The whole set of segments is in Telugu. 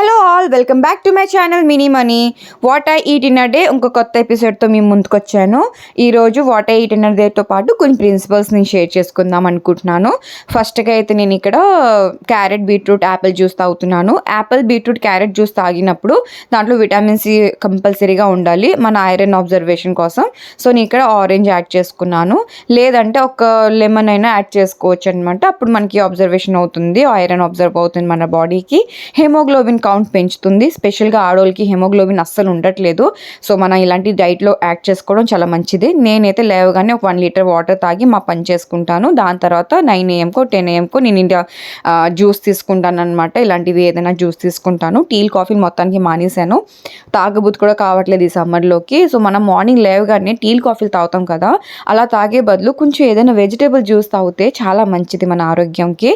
Hello. All welcome back to my channel Mini Money what I eat in a day ఇంకో కొత్త ఎపిసోడ్తో మీ ముందుకొచ్చాను. ఈరోజు what I eat in a డేతో పాటు కొన్ని ప్రిన్సిపల్స్ నేను షేర్ చేసుకుందాం అనుకుంటున్నాను. ఫస్ట్గా అయితే నేను ఇక్కడ క్యారెట్ బీట్రూట్ యాపిల్ జ్యూస్ తాగుతున్నాను. యాపిల్ బీట్రూట్ క్యారెట్ జ్యూస్ తాగినప్పుడు దాంట్లో విటమిన్ సి కంపల్సరీగా ఉండాలి మన ఐరన్ అబ్జర్వేషన్ కోసం. సో నేను ఇక్కడ ఆరెంజ్ యాడ్ చేసుకున్నాను. లేదంటే ఒక లెమన్ అయినా యాడ్ చేసుకోవచ్చు అనమాట అప్పుడు మనకి అబ్జర్వేషన్ అవుతుంది ఐరన్ అబ్జర్వ్ అవుతుంది మన బాడీకి హెమోగ్లోబిన్ కౌంట్ పెంచుతుంది స్పెషల్గా ఆడోళ్ళకి హెమోగ్లోబిన్ అస్సలు ఉండట్లేదు. సో మనం ఇలాంటి డైట్లో యాడ్ చేసుకోవడం చాలా మంచిది. నేనైతే లేవగానే ఒక వన్ లీటర్ వాటర్ తాగి మా పని చేసుకుంటాను. దాని తర్వాత నైన్ ఏఎంకో టెన్ ఏఎంకో నేను ఇంకా జ్యూస్ తీసుకుంటాను అనమాట ఇలాంటివి ఏదైనా జ్యూస్ తీసుకుంటాను. టీల్ కాఫీ మొత్తానికి మానేశాను. తాగబుద్ధి కూడా కావట్లేదు ఈ సమ్మర్లోకి. సో మనం మార్నింగ్ లేవగానే టీల్ కాఫీలు తాగుతాం కదా అలా తాగే బదులు కొంచెం ఏదైనా వెజిటేబుల్ జ్యూస్ తాగితే చాలా మంచిది మన ఆరోగ్యంకి.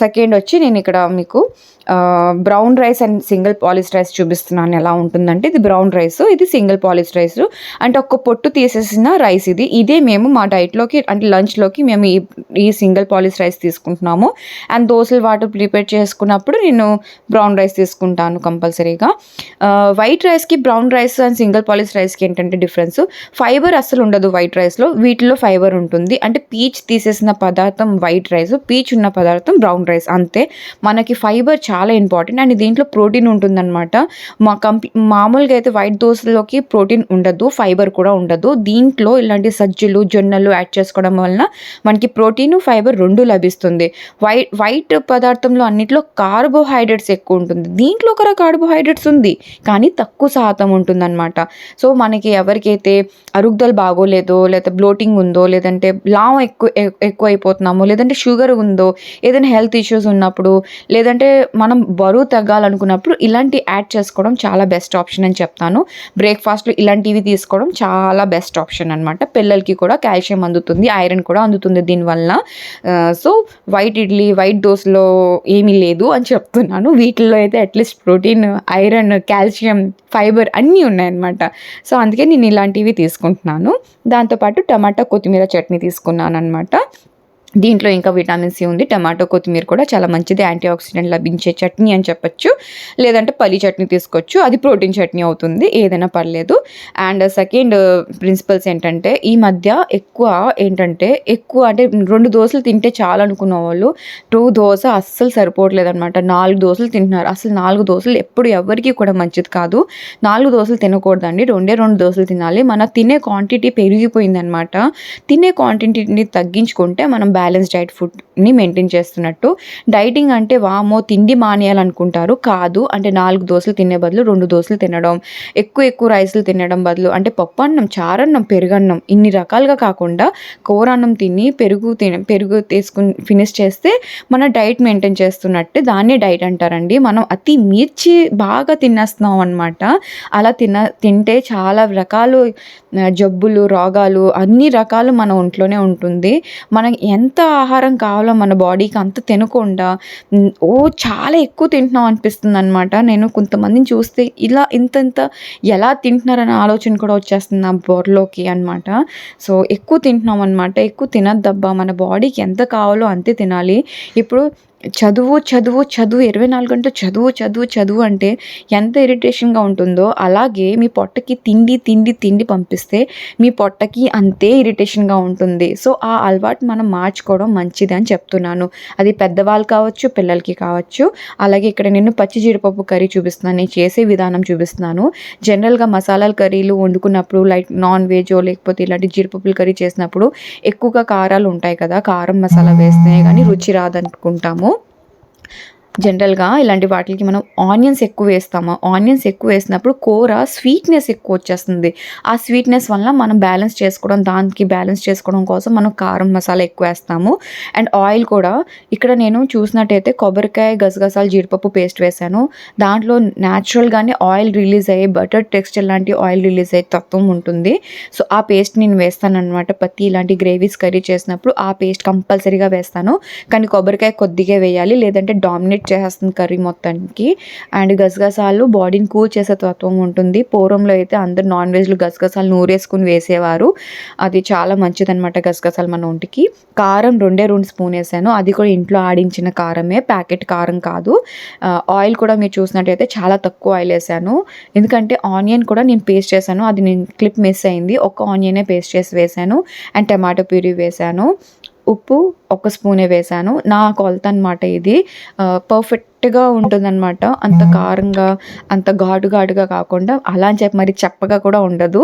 సెకండ్ వచ్చి నేను ఇక్కడ మీకు brown rice and single polish rice చూపిస్తున్నాను ఎలా ఉంటుందంటే ఇది బ్రౌన్ రైస్ ఇది సింగిల్ పాలిష్ రైస్. అంటే ఒక్క పొట్టు తీసేసిన రైస్ ఇది. ఇదే మేము మా డైట్లోకి అంటే లంచ్లోకి మేము ఈ ఈ సింగిల్ పాలిష్ రైస్ తీసుకుంటున్నాము. అండ్ దోశలు వాటర్ ప్రిపేర్ చేసుకున్నప్పుడు నేను బ్రౌన్ రైస్ తీసుకుంటాను కంపల్సరీగా. వైట్ రైస్కి brown rice and single polish రైస్కి ఏంటంటే డిఫరెన్స్. ఫైబర్ అస్సలు ఉండదు వైట్ రైస్లో. వీటిలో ఫైబర్ ఉంటుంది. అంటే పీచ్ తీసేసిన పదార్థం వైట్ రైస్ పీచ్ ఉన్న పదార్థం బ్రౌన్ రైస్ అంతే. మనకి ఫైబర్ చాలా చాలా ఇంపార్టెంట్ అండ్ దీంట్లో ప్రోటీన్ ఉంటుందన్నమాట. మా కంప్లీ మామూలుగా అయితే వైట్ దోశలోకి ప్రోటీన్ ఉండదు ఫైబర్ కూడా ఉండదు. దీంట్లో ఇలాంటి సజ్జలు జొన్నలు యాడ్ చేసుకోవడం వలన మనకి ప్రోటీన్ ఫైబర్ రెండు లభిస్తుంది. వైట్ వైట్ పదార్థంలో అన్నిట్లో కార్బోహైడ్రేట్స్ ఎక్కువ ఉంటుంది. దీంట్లో కూడా కార్బోహైడ్రేట్స్ ఉంది కానీ తక్కువ శాతం ఉంటుందన్నమాట. సో మనకి ఎవరికైతే అరుగుదల బాగోలేదో లేదా బ్లోటింగ్ ఉందో లేదంటే లావం ఎక్కువ ఎక్కువ అయిపోతున్నామో లేదంటే షుగర్ ఉందో ఏదైనా హెల్త్ ఇష్యూస్ ఉన్నప్పుడు లేదంటే మన మనం బరువు తగ్గాలనుకున్నప్పుడు ఇలాంటి యాడ్ చేసుకోవడం చాలా బెస్ట్ ఆప్షన్ అని చెప్తాను. బ్రేక్ఫాస్ట్లో ఇలాంటివి తీసుకోవడం చాలా బెస్ట్ ఆప్షన్ అనమాట పిల్లలకి కూడా కాల్షియం అందుతుంది ఐరన్ కూడా అందుతుంది దీనివల్ల. సో వైట్ ఇడ్లీ వైట్ దోశలో ఏమీ లేదు అని చెప్తున్నాను. వీటిల్లో అయితే at least protein iron calcium fibre అన్నీ ఉన్నాయన్నమాట. సో అందుకే నేను ఇలాంటివి తీసుకుంటున్నాను. దాంతోపాటు టమాటా కొత్తిమీర చట్నీ తీసుకున్నాను అనమాట దీంట్లో ఇంకా విటమిన్ సి ఉంది టమాటో కొత్తిమీర కూడా చాలా మంచిది. యాంటీ ఆక్సిడెంట్ లభించే చట్నీ అని చెప్పొచ్చు. లేదంటే పల్లి చట్నీ తీసుకోవచ్చు. అది ప్రోటీన్ చట్నీ అవుతుంది ఏదైనా పర్లేదు. అండ్ సెకండ్ ప్రిన్సిపల్స్ ఏంటంటే ఈ మధ్య ఎక్కువ ఏంటంటే ఎక్కువ అంటే రెండు దోశలు తింటే చాలా అనుకున్న వాళ్ళు టూ దోశ అస్సలు సరిపోవట్లేదు అనమాట నాలుగు దోశలు తింటున్నారు. అసలు నాలుగు దోశలు ఎప్పుడు ఎవరికి కూడా మంచిది కాదు. నాలుగు దోశలు తినకూడదండి. రెండే రెండు దోశలు తినాలి. మన తినే క్వాంటిటీ పెరిగిపోయిందనమాట తినే క్వాంటిటీని తగ్గించుకుంటే మనం బ్యాలెన్స్ డైట్ ఫుడ్ని మెయింటైన్ చేస్తున్నట్టు. డైటింగ్ అంటే వామో తిండి మానేయాలనుకుంటారు. కాదు అంటే నాలుగు దోశలు తినే బదులు రెండు దోశలు తినడం. ఎక్కువ ఎక్కువ రైస్లు తినడం బదులు అంటే పప్పు అన్నం చారన్నం పెరుగన్నం ఇన్ని రకాలుగా కాకుండా కూరన్నం తిని పెరుగు తిన పెరుగు తీసుకుని ఫినిష్ చేస్తే మన డైట్ మెయింటైన్ చేస్తున్నట్టు దాన్నే డైట్ అంటారండి. మనం అతి మిర్చి బాగా తినేస్తున్నాం అనమాట అలా తిన తింటే చాలా రకాలు జబ్బులు రోగాలు అన్ని రకాలు మన ఒంట్లోనే ఉంటుంది. మనం ఎంత ఆహారం కావాలో మన బాడీకి అంత తినకుండా ఓ చాలా ఎక్కువ తింటున్నాం అనిపిస్తుంది అనమాట నేను కొంతమందిని చూస్తే ఇలా ఇంత ఇంత ఎలా తింటున్నారనే ఆలోచన కూడా వచ్చేస్తుంది నా బోర్లోకి అనమాట సో ఎక్కువ తింటున్నాం అనమాట ఎక్కువ తినద్దబ్బా మన బాడీకి ఎంత కావాలో అంతే తినాలి. ఇప్పుడు చదువు చదువు చదువు ఇరవై నాలుగు గంటలు చదువు చదువు చదువు అంటే ఎంత ఇరిటేషన్గా ఉంటుందో అలాగే మీ పొట్టకి తిండి తిండి తిండి పంపిస్తే మీ పొట్టకి అంతే ఇరిటేషన్గా ఉంటుంది. సో ఆ అలవాటు మనం మార్చుకోవడం మంచిది అని చెప్తున్నాను. అది పెద్దవాళ్ళు కావచ్చు పిల్లలకి కావచ్చు. అలాగే ఇక్కడ నేను పచ్చి జీడిపప్పు కర్రీ చూపిస్తున్నాను. నేను చేసే విధానం చూపిస్తున్నాను. జనరల్గా మసాలాల కర్రీలు వండుకున్నప్పుడు లైక్ నాన్ వెజ్ లేకపోతే ఇలాంటి జీడిపప్పుల కర్రీ చేసినప్పుడు ఎక్కువగా కారాలు ఉంటాయి కదా కారం మసాలా వేస్తేనే కానీ రుచి రాదనుకుంటాము. జనరల్గా ఇలాంటి వాటికి మనం ఆనియన్స్ ఎక్కువ వేస్తాము. ఆనియన్స్ ఎక్కువ వేసినప్పుడు కూర స్వీట్నెస్ ఎక్కువ వచ్చేస్తుంది. ఆ స్వీట్నెస్ వల్ల మనం బ్యాలెన్స్ చేసుకోవడం దానికి బ్యాలెన్స్ చేసుకోవడం కోసం మనం కారం మసాలా ఎక్కువ వేస్తాము. అండ్ ఆయిల్ కూడా ఇక్కడ నేను చూసినట్టయితే కొబ్బరికాయ గసగసాలు జీడిపప్పు పేస్ట్ వేసాను. దాంట్లో న్యాచురల్గానే ఆయిల్ రిలీజ్ అయ్యే బటర్ టెక్స్చర్ లాంటి ఆయిల్ రిలీజ్ అయ్యే తత్వం ఉంటుంది. సో ఆ పేస్ట్ నేను వేస్తాను అనమాట పత్తి ఇలాంటి గ్రేవీస్ కర్రీ చేసినప్పుడు ఆ పేస్ట్ కంపల్సరీగా వేస్తాను. కానీ కొబ్బరికాయ కొద్దిగా వేయాలి. లేదంటే డామినేట్ చేసేస్తుంది కర్రీ మొత్తానికి. అండ్ గసగసాలు బాడీని కూల్ చేసే తత్వం ఉంటుంది. పూర్వంలో అయితే అందరు నాన్ వెజ్లు గసగసాలు నూరేసుకుని వేసేవారు. అది చాలా మంచిదనమాట గసగసాలు మన ఒంటికి. కారం రెండే రెండు స్పూన్ వేసాను. అది కూడా ఇంట్లో ఆడించిన కారమే. ప్యాకెట్ కారం కాదు. ఆయిల్ కూడా మీరు చూసినట్టయితే చాలా తక్కువ ఆయిల్ వేసాను. ఎందుకంటే ఆనియన్ కూడా నేను పేస్ట్ చేశాను. అది నేను క్లిప్ మిస్ అయింది. ఒక ఆనియనే పేస్ట్ చేసి వేసాను. అండ్ టమాటో ప్యూరీ వేసాను. ఉప్పు ఒక స్పూనే వేసాను నా కొలత అనమాట ఇది పర్ఫెక్ట్గా ఉంటుందన్నమాట. అంత కారంగా అంత ఘాటు ఘాటుగా కాకుండా అలా అని చెప్పి మరి చెప్పగా కూడా ఉండదు.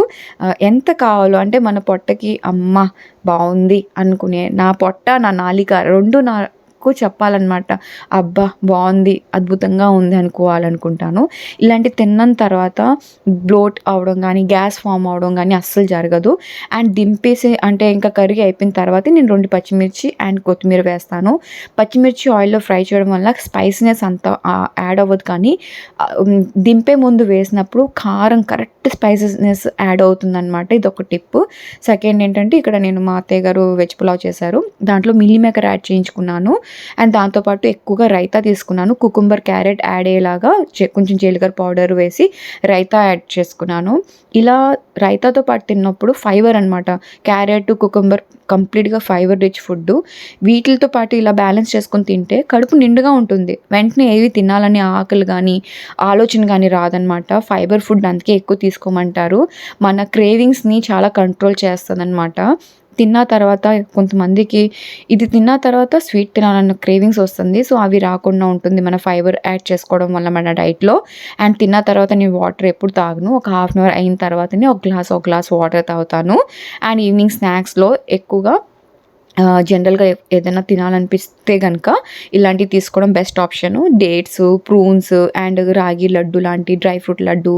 ఎంత కావాలో అంటే మన పొట్టకి అమ్మ బాగుంది అనుకునే నా పొట్ట నా నాలిక రెండు ఎక్కువ చెప్పాలన్నమాట. అబ్బా బాగుంది అద్భుతంగా ఉంది అనుకోవాలనుకుంటాను. ఇలాంటి తిన్న తర్వాత బ్లోట్ అవడం కానీ గ్యాస్ ఫామ్ అవడం కానీ అస్సలు జరగదు. అండ్ దింపేసి అంటే ఇంకా కర్రీ అయిపోయిన తర్వాత నేను రెండు పచ్చిమిర్చి అండ్ కొత్తిమీర వేస్తాను. పచ్చిమిర్చి ఆయిల్లో ఫ్రై చేయడం వల్ల స్పైసీనెస్ అంత యాడ్ అవ్వదు కానీ దింపే ముందు వేసినప్పుడు కారం కరెక్ట్ స్పైసీనెస్ యాడ్ అవుతుంది అనమాట ఇది ఒక టిప్. సెకండ్ ఏంటంటే ఇక్కడ నేను మా అత్తయ్య గారు వెజ్ పులావ్ చేశారు. దాంట్లో మిల్లీ మేకర్ యాడ్ చేయించుకున్నాను. అండ్ దాంతోపాటు ఎక్కువగా రైతా తీసుకున్నాను. కుకుంబర్ క్యారెట్ యాడ్ అయ్యేలాగా కొంచెం జీలకర్ర పౌడర్ వేసి రైతా యాడ్ చేసుకున్నాను. ఇలా రైతాతో పాటు తిన్నప్పుడు ఫైబర్ అనమాట క్యారెట్ కుకుంబర్ కంప్లీట్గా ఫైబర్ రిచ్ ఫుడ్. వీటితో పాటు ఇలా బ్యాలెన్స్ చేసుకొని తింటే కడుపు నిండుగా ఉంటుంది. వెంటనే ఏవి తినాలని ఆకలి కానీ ఆలోచన కానీ రాదనమాట ఫైబర్ ఫుడ్ అందుకే ఎక్కువ తీసుకోమంటారు. మన క్రేవింగ్స్ని చాలా కంట్రోల్ చేస్తుంది తిన్న తర్వాత కొంతమందికి ఇది తిన్న తర్వాత స్వీట్ తినాలన్న క్రేవింగ్స్ వస్తుంది. సో అవి రాకుండా ఉంటుంది. మన ఫైబర్ యాడ్ చేసుకోవడం వల్ల మన డైట్లో. అండ్ తిన్న తర్వాత నేను వాటర్ ఎప్పుడు తాగను. ఒక హాఫ్ అన్ అవర్ అయిన తర్వాతనే ఒక గ్లాస్ ఒక గ్లాస్ వాటర్ తాగుతాను. అండ్ ఈవినింగ్ స్నాక్స్లో ఎక్కువగా జనరల్గా ఏదైనా తినాలనిపిస్తే కనుక ఇలాంటివి తీసుకోవడం best option. Dates prunes and ragi laddu లాంటి dry fruit laddu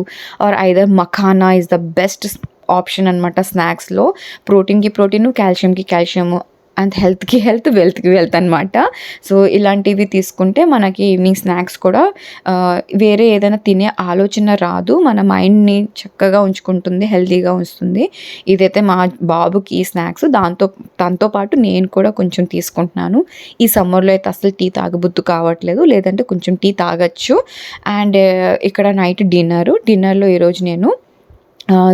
or either makhana is the best option అనమాట స్నాక్స్లో. ప్రోటీన్కి ప్రోటీన్ కాల్షియంకి కాల్షియం అండ్ హెల్త్కి హెల్త్ వెల్త్కి వెల్త్ అనమాట సో ఇలాంటివి తీసుకుంటే మనకి ఈవినింగ్ స్నాక్స్ కూడా వేరే ఏదైనా తినే ఆలోచన రాదు. మన మైండ్ని చక్కగా ఉంచుకుంటుంది హెల్తీగా ఉంచుతుంది. ఇదైతే మా బాబుకి ఈ స్నాక్స్ దాంతో దాంతో పాటు నేను కూడా కొంచెం తీసుకుంటున్నాను. ఈ సమ్మర్లో అయితే అసలు టీ తాగబుద్దు కావట్లేదు. లేదంటే కొంచెం టీ తాగొచ్చు. అండ్ ఇక్కడ నైట్ డిన్నర్. డిన్నర్లో ఈరోజు నేను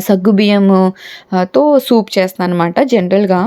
సగ్గుబియ్యము తో సూప్ చేస్తాను అనమాట జనరల్గా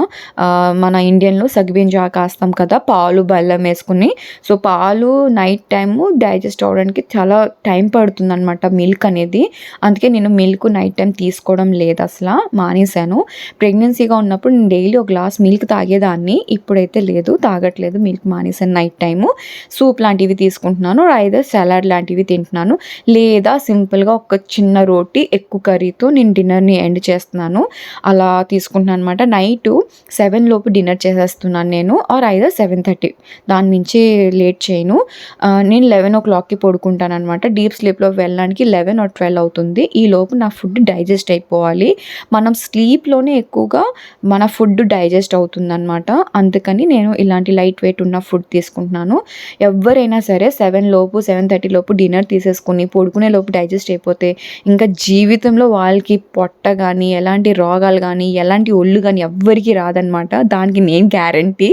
మన ఇండియన్లో సగ్గుబియ్యం జా కాస్తాం కదా పాలు బెల్లం వేసుకుని. సో పాలు నైట్ టైము డైజెస్ట్ అవ్వడానికి చాలా టైం పడుతుంది అనమాట మిల్క్ అనేది. అందుకే నేను మిల్క్ నైట్ టైం తీసుకోవడం లేదు అసలు మానేశాను. ప్రెగ్నెన్సీగా ఉన్నప్పుడు నేను డైలీ ఒక గ్లాస్ మిల్క్ తాగేదాన్ని. ఇప్పుడైతే లేదు తాగట్లేదు మిల్క్ మానేశాను నైట్ టైము. సూప్ లాంటివి తీసుకుంటున్నాను ఐదర్ సలాడ్ లాంటివి తింటున్నాను. లేదా సింపుల్గా ఒక చిన్న రోటీ ఎక్కువ కర్రీతో నేను డిన్నర్ని ఎండ్ చేస్తున్నాను. అలా తీసుకుంటున్నాను అనమాట నైట్ సెవెన్ లోపు డిన్నర్ చేసేస్తున్నాను నేను. Or either seven thirty. దాని మించి లేట్ చేయను. నేను లెవెన్ ఓ క్లాక్కి పడుకుంటాను అనమాట డీప్ స్లీప్లో వెళ్ళడానికి లెవెన్ ఆర్ ట్వెల్వ్ అవుతుంది. ఈ లోపు నా ఫుడ్ డైజెస్ట్ అయిపోవాలి. మనం స్లీప్లోనే ఎక్కువగా మన ఫుడ్ డైజెస్ట్ అవుతుందన్నమాట అందుకని నేను ఇలాంటి లైట్ వెయిట్ ఉన్న ఫుడ్ తీసుకుంటున్నాను. ఎవరైనా సరే సెవెన్ లోపు సెవెన్ థర్టీ లోపు డిన్నర్ తీసేసుకుని పడుకునే లోపు డైజెస్ట్ అయిపోతే ఇంకా జీవితంలో వాళ్ళకి పొట్ట కానీ ఎలాంటి రోగాలు కానీ ఎలాంటి ఒళ్ళు కానీ ఎవ్వరికి రాదనమాట దానికి నేను గ్యారంటీ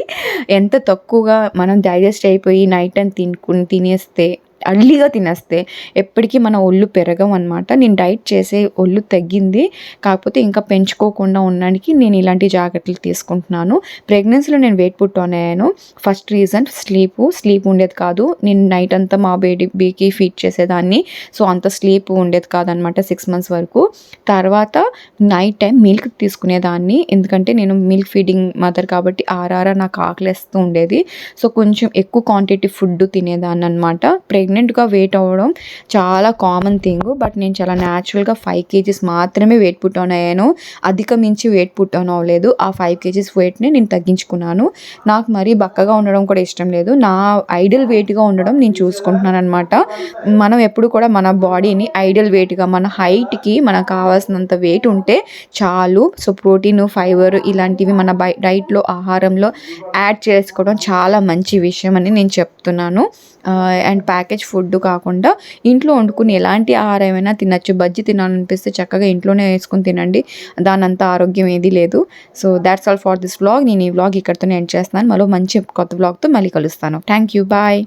ఎంత తక్కువగా మనం డైజెస్ట్ అయిపోయి నైట్ టైం తినుకుని తినేస్తే అర్లీగా తినేస్తే ఎప్పటికీ మన ఒళ్ళు పెరగం అనమాట నేను డైట్ చేసే ఒళ్ళు తగ్గింది. కాకపోతే ఇంకా పెంచుకోకుండా ఉండడానికి నేను ఇలాంటి జాగ్రత్తలు తీసుకుంటున్నాను. ప్రెగ్నెన్సీలో నేను వెయిట్ పుట్ ఆన్ అయ్యాను. First reason sleep. స్లీప్ ఉండేది కాదు. నేను నైట్ అంతా మా బేబీకి ఫీడ్ చేసేదాన్ని. సో అంత స్లీప్ ఉండేది కాదనమాట సిక్స్ మంత్స్ వరకు. తర్వాత నైట్ టైం మిల్క్ తీసుకునేదాన్ని. ఎందుకంటే నేను మిల్క్ ఫీడింగ్ మదర్ కాబట్టి ఆరారా నాకు ఆకలిస్తూ ఉండేది. సో కొంచెం ఎక్కువ క్వాంటిటీ ఫుడ్ తినేదాన్ని అనమాట ప్రెగ్నెంట్గా వెయిట్ అవ్వడం చాలా కామన్ థింగ్ బట్ నేను చాలా న్యాచురల్గా ఫైవ్ కేజీస్ మాత్రమే వెయిట్ పుట్ ఆన్ అయ్యాను. అధిక మించి వెయిట్ పుట్ ఆన్ అవ్వలేదు. ఆ ఫైవ్ కేజీస్ వెయిట్ని నేను తగ్గించుకున్నాను. నాకు మరీ బక్కగా ఉండడం కూడా ఇష్టం లేదు. నా ఐడియల్ వెయిట్గా ఉండడం నేను చూసుకుంటున్నాను అనమాట మనం ఎప్పుడు కూడా మన బాడీని ఐడియల్ వెయిట్గా మన హైట్కి మనకు కావాల్సినంత వెయిట్ ఉంటే చాలు. సో ప్రోటీన్ ఫైబర్ ఇలాంటివి మన బై డైట్లో ఆహారంలో యాడ్ చేసుకోవడం చాలా మంచి విషయం అని నేను చెప్తున్నాను. అండ్ ప్యాకేజ్ ఫుడ్ కాకుండా ఇంట్లో వండుకుని ఎలాంటి ఆహారం ఏమైనా తినచ్చు. బజ్జి తినాలనిపిస్తే చక్కగా ఇంట్లోనే వేసుకుని తినండి. దాని అంత ఆరోగ్యం ఏది లేదు. So that's all for this vlog నేను ఈ వ్లాగ్ ఇక్కడితోనే ఎండ్ చేస్తున్నాను. మరో మంచి కొత్త వ్లాగ్తో మళ్ళీ కలుస్తాను. Thank you bye